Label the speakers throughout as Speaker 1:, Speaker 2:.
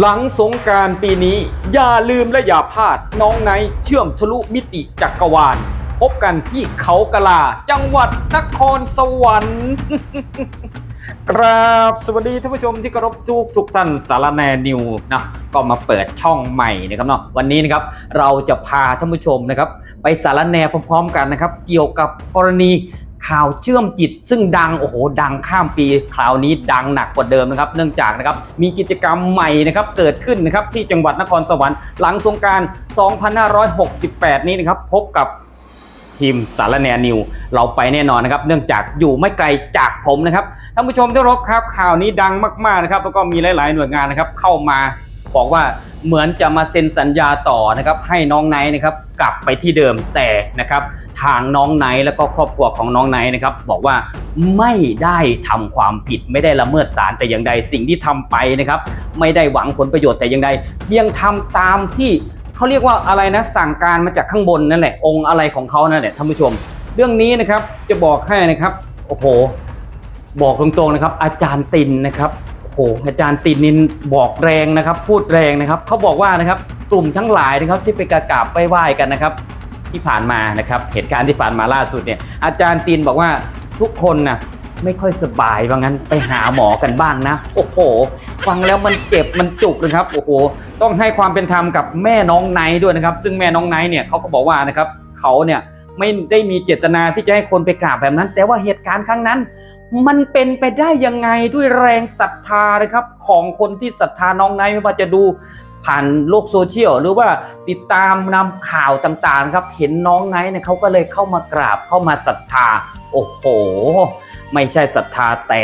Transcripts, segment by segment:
Speaker 1: หลังสงการปีนี้อย่าลืมและอย่าพลาดน้องไนเชื่อมทะลุมิติจักรวาล พบกันที่เขากะลา จังหวัดนครสวรรค์กราบสวัสดีท่านผู้ชมที่เคารพทุกทุกท่านสารแนนิวนะก็มาเปิดช่องใหม่นะครับเนาะวันนี้นะครับเราจะพาท่านผู้ชมนะครับ ไปสารแนพร้อมๆกันนะครับ เกี่ยวกับกรณี ข่าวเชื่อมจิต ซึ่งดังโอ้โหดังข้ามปี คราวนี้ดังหนักกว่าเดิมนะครับ เนื่องจากนะครับมีกิจกรรมใหม่นะครับเกิดขึ้นนะครับที่จังหวัดนครสวรรค์หลังสงกราร 2568 นี้นะครับพบกับทีมสารแนนิว เราไปแน่นอนนะครับ เนื่องจากอยู่ไม่ไกลจากผมนะครับท่านผู้ชมที่รพครับข่าวนี้ดังมากๆนะครับแล้วก็มีหลาย ๆ หน่วยงานนะครับเข้ามา บอกว่าเหมือนจะมาเซ็นสัญญาต่อนะครับให้น้องไนท์นะครับกลับไปที่เดิมแต่นะครับทางน้องไนท์แล้วก็ครอบครัวของน้องไนท์นะครับบอกว่าไม่ได้ทำความผิดไม่ได้ละเมิดศาลแต่อย่างใดสิ่งที่ทำไปนะครับไม่ได้หวังผลประโยชน์แต่อย่างใดเพียงทำตามที่เขาเรียกว่าอะไรนะสั่งการมาจากข้างบนนั่นแหละองค์อะไรของเขานั่นแหละท่านผู้ชม เรื่องนี้นะครับจะบอกให้นะครับโอ้โหบอกตรงๆนะครับอาจารย์ตินนะครับ หอาจารย์ตินินบอกแรงนะครับ พูดแรงนะครับเขาบอกว่านะครับกลุ่มทั้งหลายนะครับที่ไปกราบไปไหว้กันนะครับ ที่ผ่านมานะครับเหตุการณ์ที่ผ่านมาล่าสุดเนี่ยอาจารย์ตินบอกว่าทุกคนนะไม่ค่อยสบายว่างั้นไปหาหมอกันบ้างนะ โอ้โห ฟังแล้วมันเจ็บมันจุกนะครับโอ้โหต้องให้ความเป็นธรรมกับแม่น้องไนท์ด้วยนะครับ ซึ่งแม่น้องไนท์เนี่ยเขาก็บอกว่านะครับเขาเนี่ยไม่ได้มีเจตนาที่จะให้คนไปกราบแบบนั้น แต่ว่าเหตุการณ์ครั้งนั้น มันเป็นไปได้ยังไงด้วยแรงศรัทธานะครับ ของคนที่ศรัทธาน้องไนท์ไม่ว่าจะดูผ่านโลกโซเชียลหรือว่าติดตามนำข่าวต่างๆครับ เห็นน้องไนท์เนี่ยเขาก็เลยเข้ามากราบเข้ามาศรัทธา โอ้โห ไม่ใช่ศรัทธาแต่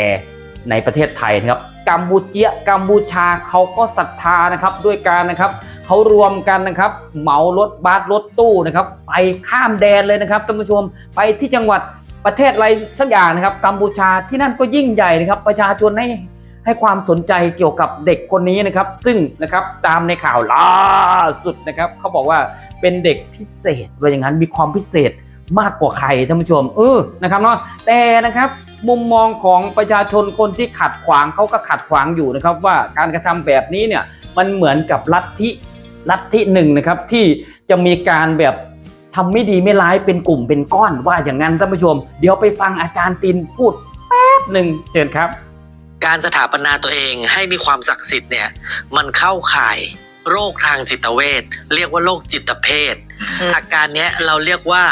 Speaker 1: ในประเทศไทยนะครับกัมพูเจียกัมพูชาเขาก็ศรัทธานะครับด้วยการนะครับเขารวมกันนะครับ เหมารถบัสรถตู้นะครับ ไปข้ามแดนเลยนะครับท่านผู้ชมไปที่จังหวัด ประเทศอะไรสักอย่างนะครับกัมพูชาที่นั่นก็ยิ่งใหญ่นะครับ ประชาชนให้ให้ความสนใจเกี่ยวกับเด็กคนนี้นะครับ ซึ่งนะครับตามในข่าวล่าสุดนะครับเขาบอกว่าเป็นเด็กพิเศษว่าอย่างนั้นมีความพิเศษมากกว่าใครท่านผู้ชมเออนะครับเนาะแต่นะครับมุมมองของประชาชนคนที่ขัดขวางเขาก็ขัดขวางอยู่นะครับ ว่าการกระทำแบบนี้เนี่ยมันเหมือนกับลัทธิลัทธิหนึ่งนะครับที่จะมีการแบบ ทำไม่ดีไม่ร้ายเป็นกลุ่มเป็นก้อนว่าอย่างนั้นท่านผู้ชม เดี๋ยวไปฟังอาจารย์ตินพูดแป๊บหนึ่งเชิญครับ
Speaker 2: การสถาปนาตัวเองให้มีความศักดิ์สิทธิ์เนี่ยมันเข้าข่ายโรคทางจิตเวชเรียกว่าโรคจิตเภท
Speaker 3: อืม
Speaker 2: อาการเนี้ยเราเรียกว่า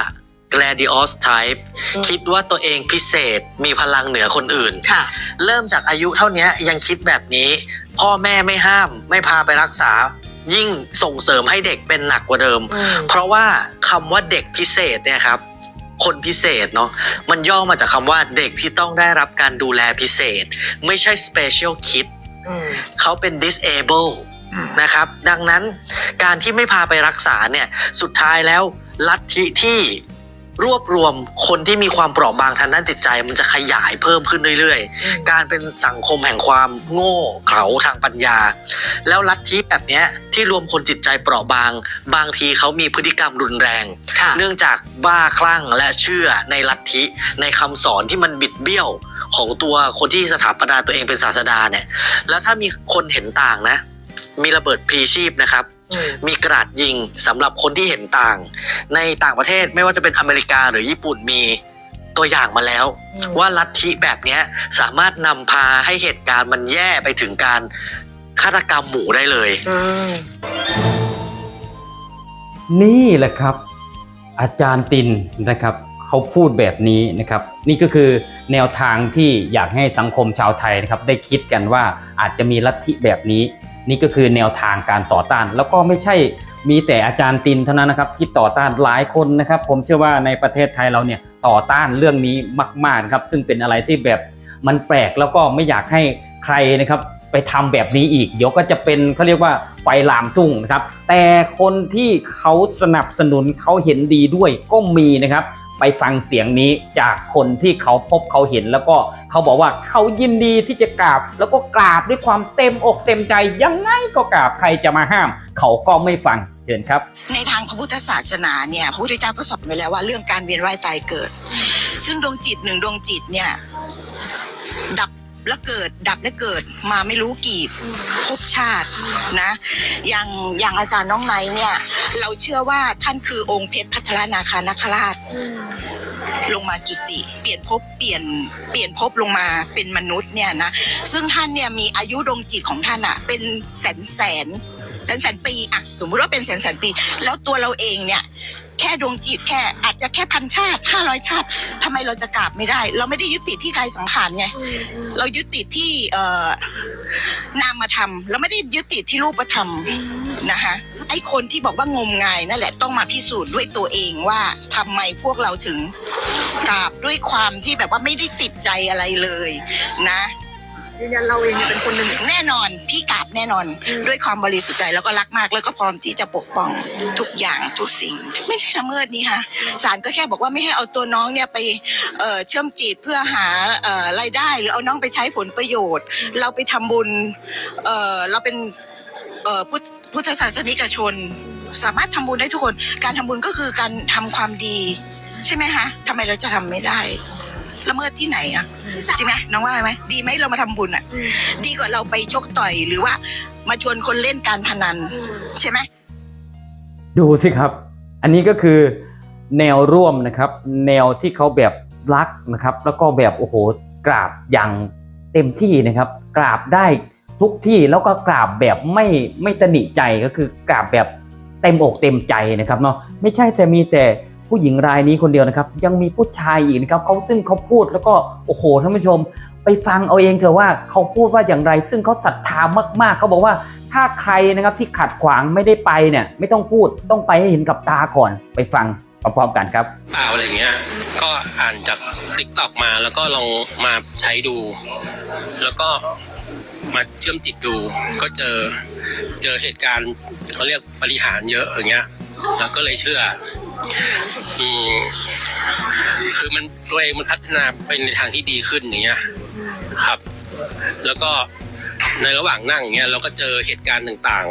Speaker 2: gladius type
Speaker 3: อืม
Speaker 2: คิดว่าตัวเองพิเศษมีพลังเหนือคนอื่น
Speaker 3: ค่ะ
Speaker 2: เริ่มจากอายุเท่านี้ยังคิดแบบนี้ พ่อแม่ไม่ห้าม ไม่พาไปรักษา ยิ่งส่งเสริมให้เด็กเป็นหนักกว่าเดิม
Speaker 3: อืม
Speaker 2: เพราะว่าคำว่าเด็กพิเศษเนี่ยครับ คนพิเศษเนาะมันย่อมาจากคำว่าเด็กที่ต้องได้รับการดูแลพิเศษ ไม่ใช่ special kid
Speaker 3: อืม
Speaker 2: เขาเป็น disable นะครับ ดังนั้นการที่ไม่พาไปรักษาเนี่ย สุดท้ายแล้วลัทธิที่ รวบรวมคนที่มีความเปราะบางทางด้านจิตใจ มันจะขยายเพิ่มขึ้นเรื่อยๆ การเป็นสังคมแห่งความโง่เขลาทางปัญญา แล้วลัทธิแบบเนี้ยที่รวมคนจิตใจเปราะบาง บางทีเขามีพฤติกรรมรุนแรง
Speaker 3: ค่ะ
Speaker 2: เนื่องจากบ้าคลั่งและเชื่อในลัทธิในคำสอนที่มันบิดเบี้ยวของตัวคนที่สถาปนาตัวเองเป็นศาสดาเนี่ย แล้วถ้ามีคนเห็นต่างนะ มีระเบิดพลีชีพนะครับ
Speaker 3: อื ม
Speaker 2: มีกราดยิงสำหรับคนที่เห็นต่าง ในต่างประเทศไม่ว่าจะเป็นอเมริกาหรือญี่ปุ่นมีตัวอย่างมาแล้ว
Speaker 3: อืม
Speaker 2: ว่าลัทธิแบบเนี้ยสามารถนำพาให้เหตุการณ์มันแย่ไปถึงการฆาตกรรมหมู่ได้เลย
Speaker 3: อืม
Speaker 1: นี่แหละครับ อาจารย์ตินนะครับเขาพูดแบบนี้นะครับ นี่ก็คือแนวทางที่อยากให้สังคมชาวไทยนะครับ ได้คิดกันว่าอาจจะมีลัทธิแบบนี้ นี่ก็คือแนวทางการต่อต้าน แล้วก็ไม่ใช่มีแต่อาจารย์ตินเท่านั้นนะครับที่ต่อต้านหลายคนนะครับ ผมเชื่อว่าในประเทศไทยเราเนี่ยต่อต้านเรื่องนี้มากๆนะครับ ซึ่งเป็นอะไรที่แบบมันแปลกแล้วก็ไม่อยากให้ใครนะครับไปทำแบบนี้อีก เดี๋ยวก็จะเป็นเขาเรียกว่าไฟลามทุ่งนะครับ แต่คนที่เขาสนับสนุนเขาเห็นดีด้วยก็มีนะครับ ไปฟังเสียงนี้จากคนที่เขาพบเขาเห็นแล้วก็เขาบอกว่าเขายินดีที่จะกราบ แล้วก็กราบด้วยความเต็มอกเต็มใจยังไงก็กราบใครจะมาห้าม เขาก็ไม่ฟังเชิญครับ
Speaker 4: ในทางพระพุทธศาสนาเนี่ยพระพุทธเจ้าก็สอนไว้แล้วว่าเรื่องการเวียนว่ายตายเกิด ซึ่งดวงจิตหนึ่งดวงจิตเนี่ยดับ แล้วเกิด ดับแล้วเกิดมาไม่รู้กี่ภพชาตินะ อย่างอย่างอาจารย์น้องไนท์เนี่ย เราเชื่อว่าท่านคือองค์เพชรพัทรนาคานาคราชลงมาจุติ เปลี่ยนภพเปลี่ยนเปลี่ยนภพลงมาเป็นมนุษย์เนี่ยนะ ซึ่งท่านเนี่ยมีอายุดวงจิตของท่านอะเป็นแสนแสนแสนแสนปีอะสมมุติว่าเป็นแสนแสนปี แล้วตัวเราเองเนี่ยแค่ดวงจิตแค่อาจจะแค่พันชาติห้าร้อยชาติทำไมเราจะกราบไม่ได้ เราไม่ได้ยึดติดที่กายสังขารไง เรายึดติดที่เอ่อนามธรรมเราไม่ได้ยึดติดที่รูปธรรมนะคะไอ้คนที่บอกว่างมงายนั่นแหละต้องมาพิสูจน์ด้วยตัวเองว่าทำไมพวกเราถึงกราบด้วยความที่แบบว่าไม่ได้ติดใจอะไรเลยนะ
Speaker 3: ยืนยันเราเองเป็นคนหนึ่ง
Speaker 4: แน่นอน พี่กราบแน่นอน ด้วยความบริสุทธิ์ใจแล้วก็รักมาก แล้วก็พร้อมที่จะปกป้องทุกอย่างทุกสิ่ง ไม่ได้ละเมิดนี่ค่ะศาลก็แค่บอกว่าไม่ให้เอาตัวน้องเนี่ยไปเอ่อเชื่อมจิตเพื่อหาเอ่อรายได้หรือเอาน้องไปใช้ผลประโยชน์ เราไปทำบุญเอ่อเราเป็นเอ่อพุทธพุทธศาสนิกชน สามารถทำบุญได้ทุกคน การทำบุญก็คือการทำความดี ใช่ไหมคะทำไมเราจะทำไม่ได้ ละเมิดที่ไหนอะจริงไหมน้องว่าไหมดีไหมเรามาทำบุญอะดีกว่าเราไปชกต่อยหรือว่ามาชวนคนเล่นการพนัน ใช่ไหม
Speaker 1: ดูสิครับ อันนี้ก็คือแนวร่วมนะครับ แนวที่เขาแบบรักนะครับ แล้วก็แบบโอ้โหกราบอย่างเต็มที่นะครับ กราบได้ทุกที่แล้วก็กราบแบบไม่ไม่ตนิใจก็คือกราบแบบเต็มอกเต็มใจนะครับเนาะไม่ใช่แต่มีแต่ ผู้หญิงรายนี้คนเดียวนะครับ ยังมีผู้ชายอีกนะครับเขาซึ่งเขาพูดแล้วก็โอ้โหท่านผู้ชม ไปฟังเอาเองเถอะว่าเขาพูดว่าอย่างไร ซึ่งเขาศรัทธามากๆเขาบอกว่าถ้าใครนะครับที่ขัดขวางไม่ได้ไปเนี่ยไม่ต้องพูดต้องไปให้เห็นกับตาก่อนไปฟังพร้อมๆกันครับ
Speaker 5: เปล่าอะไรเงี้ยก็อ่านจากติ๊กตอกมาแล้วก็ลองมาใช้ดู แล้วก็มาเชื่อมจิตดู ก็เจอเจอเหตุการณ์เขาเรียกปริหารเยอะอย่างเงี้ย แล้วก็เลยเชื่อ อืมคือมันตัวเองมันพัฒนาไปในทางที่ดีขึ้นอย่างเงี้ยครับ แล้วก็ในระหว่างนั่งเงี้ยเราก็เจอเหตุการณ์ต่าง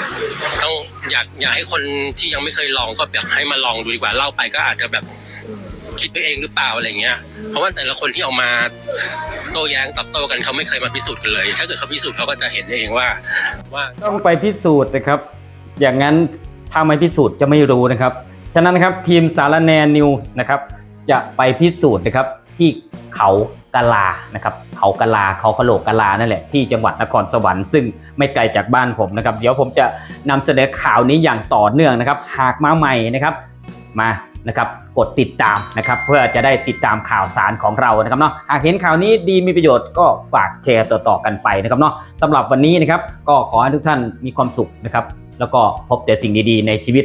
Speaker 5: ๆ ต้องอยากอยากให้คนที่ยังไม่เคยลองก็อยากให้มาลองดูดีกว่าเล่าไปก็อาจจะแบบคิดไปเองหรือเปล่าอะไรเงี้ย เพราะว่าแต่ละคนที่ออกมาโต้แย้งตอบโต้กันเขาไม่เคยมาพิสูจน์กันเลย ถ้าเกิดเขาพิสูจน์เขาก็จะเห็นเองว่า ว่า
Speaker 1: ต้องไปพิสูจน์นะครับ อย่างนั้นถ้าไม่พิสูจน์จะไม่รู้นะครับ ฉะนั้นครับทีมสารแนนิวส์นะครับจะไปพิสูจน์นะครับที่เขากะลานะครับเขากะลาเขากะโลกกะลานั่นแหละที่จังหวัดนครสวรรค์ซึ่งไม่ไกลจากบ้านผมนะครับเดี๋ยวผมจะนำเสนอข่าวนี้อย่างต่อเนื่องนะครับ หากมาใหม่นะครับมานะครับกดติดตามนะครับเพื่อจะได้ติดตามข่าวสารของเรานะครับเนาะหากเห็นข่าวนี้ดีมีประโยชน์ก็ฝากแชร์ต่อๆกันไปนะครับเนาะสำหรับวันนี้นะครับก็ขอให้ทุกท่านมีความสุขนะครับแล้วก็พบแต่สิ่งดีๆ ในชีวิต